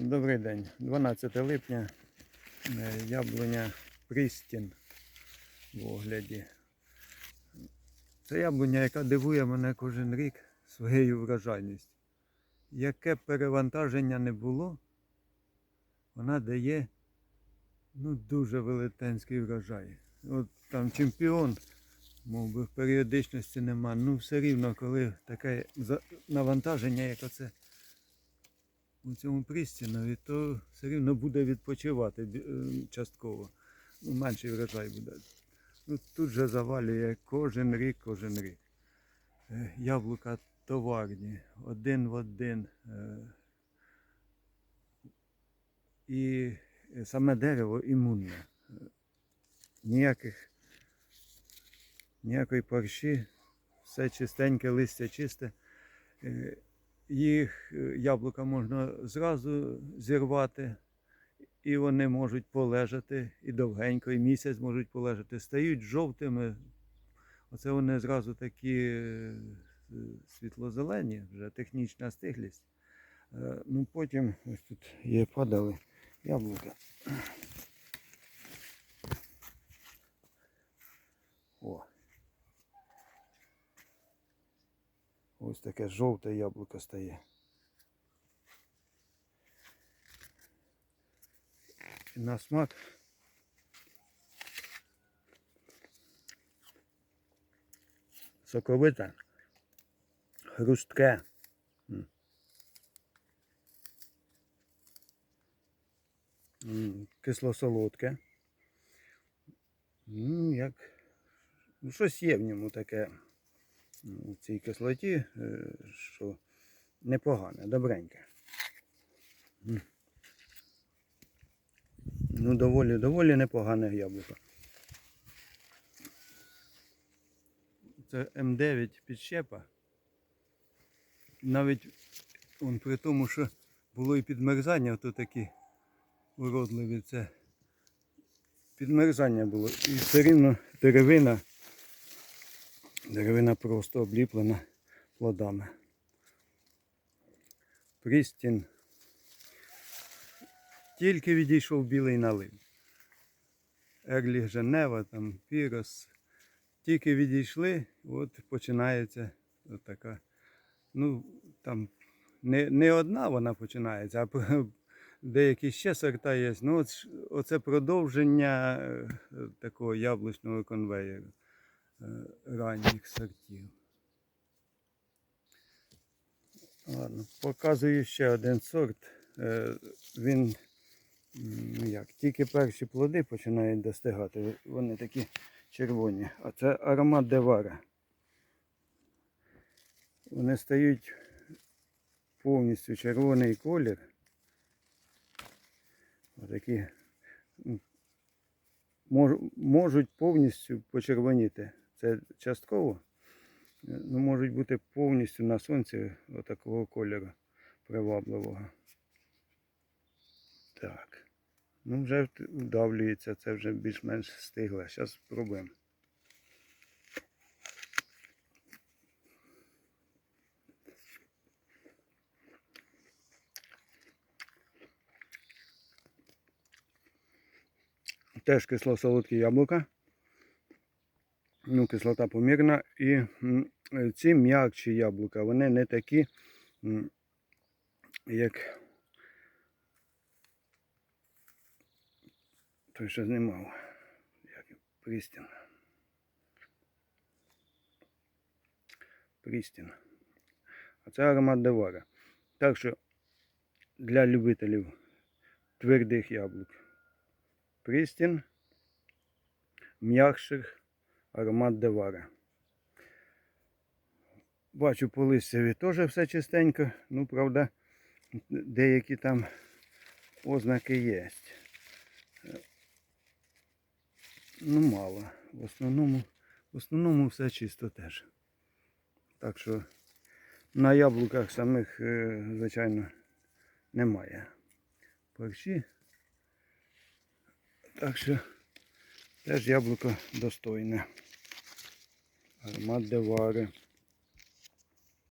Добрий день. 12 липня. Е, Яблуня Пристін в огляді. Це яблуня, яка дивує мене кожен рік своєю вражайністю. Яке перевантаження не було, вона дає ну, дуже велетенський врожай. От там чемпіон, мов би, в періодичності нема. Ну все рівно, коли таке навантаження, як оце у цьому пристінові, то все рівно буде відпочивати е, частково. Ну, менший врожай буде. Ну, тут же завалює кожен рік, кожен рік. Е, Яблука товарні, один в один. е, І саме дерево імунне. Ніяких, ніякої парші, все чистеньке, листя чисте. Їх е, яблука можна зразу зірвати, і вони можуть полежати і довгенько, і місяць можуть полежати. Стають жовтими. Оце вони зразу такі е, світло-зелені, вже технічна стиглість. Е, Ну потім ось тут є падали яблука. О. Ось таке жовте яблуко стає. На смак. Соковите, хрустке. Кисло-солодке. Ну, як. Ну, щось є в ньому таке в цій кислоті, е, що непогане, добреньке. Ну, доволі, доволі непогане яблуко. Це М9 підщепа. Навіть он, при тому, що було і підмерзання, то такі уродливі це. Підмерзання було. І все рівно деревина Деревина просто обліплена плодами. Прістін. Тільки відійшов білий налив. Ерлі Женева, там Пірос. Тільки відійшли, от починається така. Ну, там не, не одна вона починається, а деякі ще сорта є. Ну, оце продовження е, такого яблучного конвеєру ранніх сортів. Ладно, показую ще один сорт. Е, Він як, тільки перші плоди починають достигати, вони такі червоні. А це аромат девара. Вони стають повністю червоний колір. Отакі можуть повністю почервоніти. Це частково. е, Ну, можуть бути повністю на сонці отакого кольору привабливого. Так. Ну, вже вдавлюється, це вже більш-менш стигле. Зараз спробуємо. Теж кисло-солодкі яблука. Ну, кислота помірна. І е, ці м'якші яблука, вони не такі, як той, що знімав. Як Прістін. Прістін. А це аромат девара. Так що для любителів твердих яблук. Прістін, м'якших аромат девара. Бачу по листяві теж все чистенько, ну, правда, деякі там ознаки є. Ну, мало. В основному, в основному все чисто теж. Так що на яблуках самих, е, звичайно, немає парші. Так що теж яблуко достойне. Аромат девари.